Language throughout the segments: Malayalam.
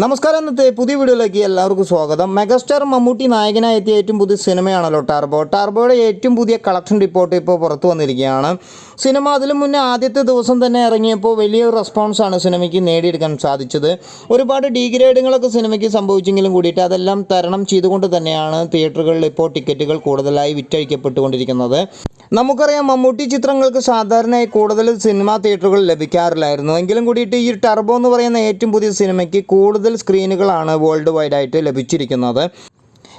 നമസ്കാരം ഇന്നത്തെ പുതിയ വീഡിയോയിലേക്ക് എല്ലാവർക്കും സ്വാഗതം. മെഗാസ്റ്റാർ മമ്മൂട്ടി നായകനായി എത്തിയ ഏറ്റവും പുതിയ സിനിമയാണല്ലോ ടാർബോ ടാർബോയുടെ ഏറ്റവും പുതിയ കളക്ഷൻ റിപ്പോർട്ട് ഇപ്പോൾ പുറത്തു വന്നിരിക്കുകയാണ്. സിനിമ അതിനു മുന്നേ ആദ്യത്തെ ദിവസം തന്നെ ഇറങ്ങിയപ്പോൾ വലിയൊരു റെസ്പോൺസാണ് സിനിമയ്ക്ക് നേടിയെടുക്കാൻ സാധിച്ചത്. ഒരുപാട് ഡീഗ്രേഡുകളൊക്കെ സിനിമയ്ക്ക് സംഭവിച്ചെങ്കിലും കൂടിയിട്ട് അതെല്ലാം തരണം ചെയ്തുകൊണ്ട് തന്നെയാണ് തിയേറ്ററുകളിൽ ഇപ്പോൾ ടിക്കറ്റുകൾ കൂടുതലായി വിറ്റഴിക്കപ്പെട്ടുകൊണ്ടിരിക്കുന്നത്. നമുക്കറിയാം മമ്മൂട്ടി ചിത്രങ്ങൾക്ക് സാധാരണയായി കൂടുതൽ സിനിമാ തിയേറ്ററുകൾ ലഭിക്കാറില്ലായിരുന്നു. എങ്കിലും കൂടിയിട്ട് ഈ ടർബോ എന്ന് പറയുന്ന ഏറ്റവും പുതിയ സിനിമയ്ക്ക് കൂടുതൽ സ്ക്രീനുകളാണ് വേൾഡ് വൈഡ് ആയിട്ട് ലഭിച്ചിരിക്കുന്നത്.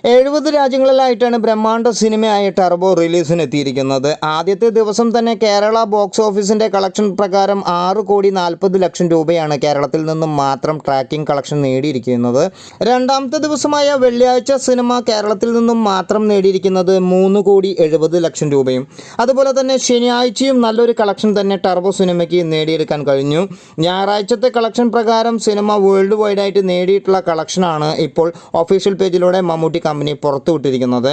എഴുപത് രാജ്യങ്ങളിലായിട്ടാണ് ബ്രഹ്മാണ്ഡ സിനിമയായ ടർബോ റിലീസിന് എത്തിയിരിക്കുന്നത് ആദ്യത്തെ ദിവസം തന്നെ കേരള ബോക്സ് ഓഫീസിന്റെ കളക്ഷൻ പ്രകാരം ആറ് കോടി നാൽപ്പത് ലക്ഷം രൂപയാണ് കേരളത്തിൽ നിന്നും മാത്രം ട്രാക്കിംഗ് കളക്ഷൻ നേടിയിരിക്കുന്നത്. രണ്ടാമത്തെ ദിവസമായ വെള്ളിയാഴ്ച സിനിമ കേരളത്തിൽ നിന്നും മാത്രം നേടിയിരിക്കുന്നത് മൂന്ന് കോടി എഴുപത് ലക്ഷം രൂപയും. അതുപോലെ തന്നെ ശനിയാഴ്ചയും നല്ലൊരു കളക്ഷൻ തന്നെ ടർബോ സിനിമയ്ക്ക് നേടിയെടുക്കാൻ കഴിഞ്ഞു. ഞായറാഴ്ചത്തെ കളക്ഷൻ പ്രകാരം സിനിമ വേൾഡ് വൈഡായിട്ട് നേടിയിട്ടുള്ള കളക്ഷനാണ് ഇപ്പോൾ ഒഫീഷ്യൽ പേജിലൂടെ മമ്മൂട്ടി കമ്പനി പുറത്തുവിട്ടിരിക്കുന്നത്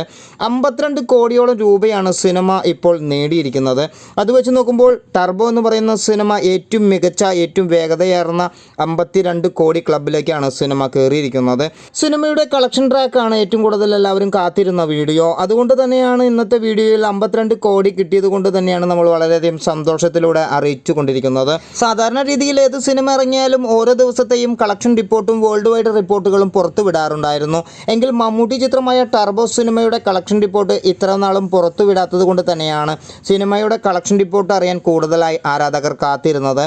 അമ്പത്തിരണ്ട് കോടിയോളം രൂപയാണ് സിനിമ ഇപ്പോൾ നേടിയിരിക്കുന്നത്. അത് വെച്ച് നോക്കുമ്പോൾ ടർബോ എന്ന് പറയുന്ന സിനിമ ഏറ്റവും മികച്ച ഏറ്റവും വേഗതയേറുന്ന അമ്പത്തിരണ്ട് കോടി ക്ലബിലേക്കാണ് സിനിമ കയറിയിരിക്കുന്നത്. സിനിമയുടെ കളക്ഷൻ ട്രാക്കാണ് ഏറ്റവും കൂടുതൽ എല്ലാവരും കാത്തിരുന്ന വീഡിയോ. അതുകൊണ്ട് തന്നെയാണ് ഇന്നത്തെ വീഡിയോയിൽ അമ്പത്തിരണ്ട് കോടി കിട്ടിയത് കൊണ്ട് തന്നെയാണ് നമ്മൾ വളരെയധികം സന്തോഷത്തിലൂടെ അറിയിച്ചു കൊണ്ടിരിക്കുന്നത്. സാധാരണ രീതിയിൽ ഏത് സിനിമ ഇറങ്ങിയാലും ഓരോ ദിവസത്തെയും കളക്ഷൻ റിപ്പോർട്ടും വേൾഡ് വൈഡ് റിപ്പോർട്ടുകളും പുറത്തു വിടാറുണ്ടായിരുന്നു. എങ്കിൽ മമ്മൂട്ടി ചിത്രമായ ടർബോ സിനിമയുടെ കളക്ഷൻ റിപ്പോർട്ട് ഇത്ര നാളും പുറത്തുവിടാത്തത് കൊണ്ട് തന്നെയാണ് സിനിമയുടെ കളക്ഷൻ റിപ്പോർട്ട് അറിയാൻ കൂടുതലായി ആരാധകർ കാത്തിരുന്നത്.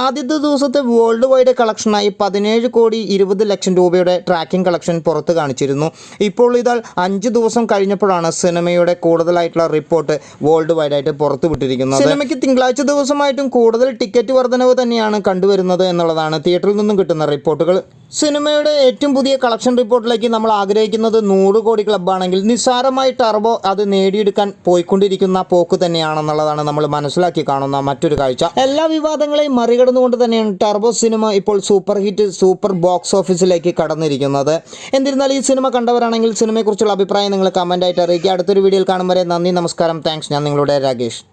ആദ്യത്തെ ദിവസത്തെ വേൾഡ് വൈഡ് കളക്ഷനായി പതിനേഴ് കോടി ഇരുപത് ലക്ഷം രൂപയുടെ ട്രാക്കിംഗ് കളക്ഷൻ പുറത്തു കാണിച്ചിരുന്നു. ഇപ്പോൾ ഇതാൽ അഞ്ച് ദിവസം കഴിഞ്ഞപ്പോഴാണ് സിനിമയുടെ കൂടുതലായിട്ടുള്ള റിപ്പോർട്ട് വേൾഡ് വൈഡ് ആയിട്ട് പുറത്തു വിട്ടിരിക്കുന്നത് സിനിമയ്ക്ക് തിങ്കളാഴ്ച ദിവസമായിട്ടും കൂടുതൽ ടിക്കറ്റ് വർധനവ് തന്നെയാണ് കണ്ടുവരുന്നത് എന്നുള്ളതാണ് തിയേറ്ററിൽ നിന്നും കിട്ടുന്ന റിപ്പോർട്ടുകൾ. സിനിമയുടെ ഏറ്റവും പുതിയ കളക്ഷൻ റിപ്പോർട്ടിലേക്ക് നമ്മൾ ആഗ്രഹിക്കുന്നത് നൂറ് കോടി ക്ലബ്ബാണെങ്കിൽ നിസ്സാരമായി ടർബോ അത് നേടിയെടുക്കാൻ പോയിക്കൊണ്ടിരിക്കുന്ന പോക്ക് തന്നെയാണെന്നുള്ളതാണ് നമ്മൾ മനസ്സിലാക്കി കാണുന്ന മറ്റൊരു കാഴ്ച. എല്ലാ വിവാദങ്ങളെയും മറികടന്നുകൊണ്ട് തന്നെയാണ് ടർബോ സിനിമ ഇപ്പോൾ സൂപ്പർ ഹിറ്റ് സൂപ്പർ ബോക്സ് ഓഫീസിലേക്ക് കടന്നിരിക്കുന്നത്. എന്നിരുന്നാലും ഈ സിനിമ കണ്ടവരാണെങ്കിൽ സിനിമയെക്കുറിച്ചുള്ള അഭിപ്രായം നിങ്ങൾ കമന്റായിട്ട് അറിയിക്കുക. അടുത്തൊരു വീഡിയോയിൽ കാണും വരെ നന്ദി നമസ്കാരം. താങ്ക്സ്. ഞാൻ നിങ്ങളുടെ രാകേഷ്.